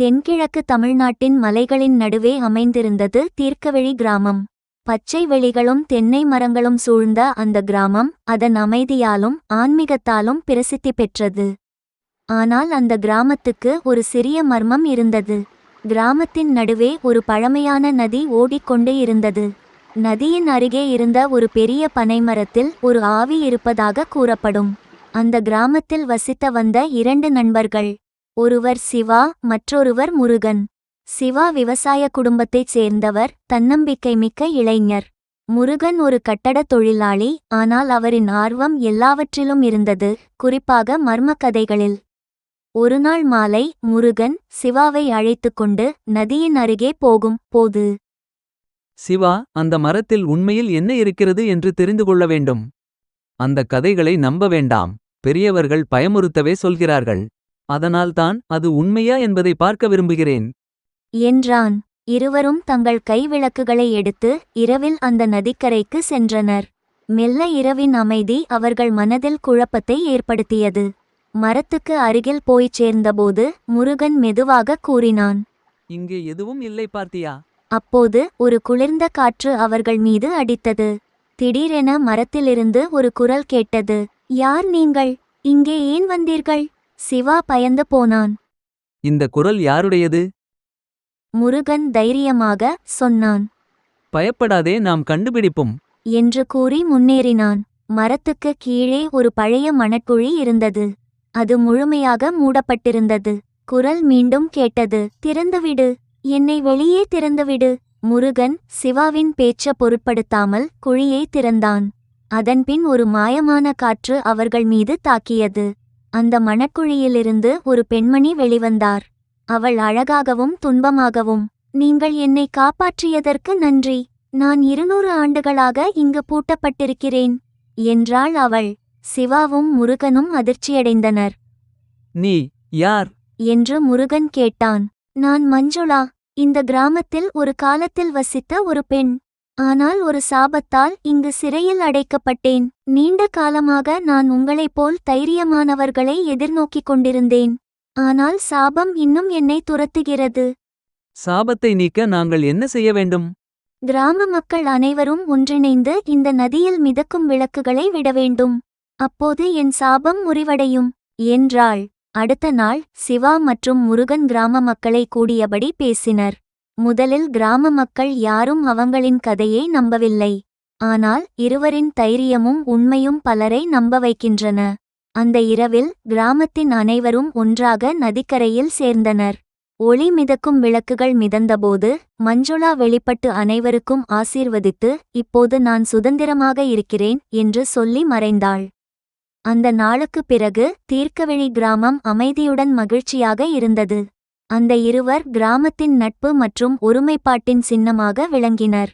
தென்கிழக்கு தமிழ்நாட்டின் மலைகளின் நடுவே அமைந்திருந்தது தீர்க்கவெளி கிராமம். பச்சை வெளிகளும் தென்னை மரங்களும் சூழ்ந்த அந்த கிராமம் அதன் அமைதியாலும் ஆன்மீகத்தாலும் பிரசித்தி பெற்றது. ஆனால் அந்த கிராமத்துக்கு ஒரு சிறிய மர்மம் இருந்தது. கிராமத்தின் நடுவே ஒரு பழமையான நதி ஓடிக்கொண்டே இருந்தது. நதியின் அருகே இருந்த ஒரு பெரிய பனைமரத்தில் ஒரு ஆவி இருப்பதாக கூறப்படும். அந்த கிராமத்தில் வசித்த வந்த இரண்டு நண்பர்கள் ஒருவர் சிவா மற்றொருவர் முருகன். சிவா விவசாய குடும்பத்தைச் சேர்ந்தவர் தன்னம்பிக்கை மிக்க இளைஞர். முருகன் ஒரு கட்டடத் தொழிலாளி ஆனால் அவரின் ஆர்வம் எல்லாவற்றிலும் இருந்தது குறிப்பாக மர்மக்கதைகளில். ஒருநாள் மாலை முருகன் சிவாவை அழைத்துக் கொண்டு நதியின் அருகே போகும் போது சிவா அந்த மரத்தில் உண்மையில் என்ன இருக்கிறது என்று தெரிந்து கொள்ள வேண்டும். அந்த கதைகளை நம்ப வேண்டாம். பெரியவர்கள் பயமுறுத்தவே சொல்கிறார்கள். அதனால்தான் அது உண்மையா என்பதை பார்க்க விரும்புகிறேன். என்றான். இருவரும் தங்கள் கைவிளக்குகளை எடுத்து இரவில் அந்த நதிக்கரைக்கு சென்றனர். மெல்ல இரவின் அமைதி அவர்கள் மனதில் குழப்பத்தை ஏற்படுத்தியது. மரத்துக்கு அருகில் போய்ச் சேர்ந்தபோது முருகன் மெதுவாக கூறினான். இங்கே எதுவும் இல்லை பார்த்தியா? அப்போது ஒரு குளிர்ந்த காற்று அவர்கள் மீது அடித்தது. திடீரென மரத்திலிருந்து ஒரு குரல் கேட்டது. யார் நீங்கள்? இங்கே ஏன் வந்தீர்கள்? சிவா பயந்து போனான். இந்த குரல் யாருடையது? முருகன் தைரியமாக சொன்னான். பயப்படாதே நாம் கண்டுபிடிப்போம். என்று கூறி முன்னேறினான். மரத்துக்கு கீழே ஒரு பழைய மணற்குழி இருந்தது. அது முழுமையாக மூடப்பட்டிருந்தது. குரல் மீண்டும் கேட்டது. திறந்துவிடு. என்னை வெளியே திறந்துவிடு. முருகன் சிவாவின் பேச்ச பொருட்படுத்தாமல் குழியை திறந்தான். அதன்பின் ஒரு மாயமான காற்று அவர்கள் மீது தாக்கியது. அந்த மணக்குழியிலிருந்து ஒரு பெண்மணி வெளிவந்தார். அவள் அழகாகவும் துன்பமாகவும் நீங்கள் என்னை காப்பாற்றியதற்கு நன்றி. நான் இருநூறு ஆண்டுகளாக இங்கு பூட்டப்பட்டிருக்கிறேன் என்றாள் அவள். சிவாவும் முருகனும் அதிர்ச்சியடைந்தனர். நீ யார்? என்று முருகன் கேட்டான். நான் மஞ்சுளா. இந்த கிராமத்தில் ஒரு காலத்தில் வசித்த ஒரு பெண். ஆனால் ஒரு சாபத்தால் இங்கு சிறையில் அடைக்கப்பட்டேன். நீண்ட காலமாக நான் உங்களைப் போல் தைரியமானவர்களை எதிர்நோக்கிக் கொண்டிருந்தேன். ஆனால் சாபம் இன்னும் என்னை துரத்துகிறது. சாபத்தை நீக்க நாங்கள் என்ன செய்ய வேண்டும்? கிராம மக்கள் அனைவரும் ஒன்றிணைந்து இந்த நதியில் மிதக்கும் விளக்குகளை விட வேண்டும். அப்போது என் சாபம் முறிவடையும் என்றாள். அடுத்த நாள் சிவா மற்றும் முருகன் கிராம மக்களை கூடியபடி பேசினர். முதலில் கிராம மக்கள் யாரும் அவங்களின் கதையை நம்பவில்லை. ஆனால் இருவரின் தைரியமும் உண்மையும் பலரை நம்ப வைக்கின்றன அந்த இரவில் கிராமத்தின் அனைவரும் ஒன்றாக நதிக்கரையில் சேர்ந்தனர். ஒளி மிதக்கும் விளக்குகள் மிதந்தபோது மஞ்சுளா வெளிப்பட்டு அனைவருக்கும் ஆசீர்வதித்து இப்போது நான் சுதந்திரமாக இருக்கிறேன் என்று சொல்லி மறைந்தாள். அந்த நாளுக்குப் பிறகு தீர்க்கவெளி கிராமம் அமைதியுடன் மகிழ்ச்சியாக இருந்தது. அந்த இருவர் கிராமத்தின் நட்பு மற்றும் ஒருமைப்பாட்டின் சின்னமாக விளங்கினர்.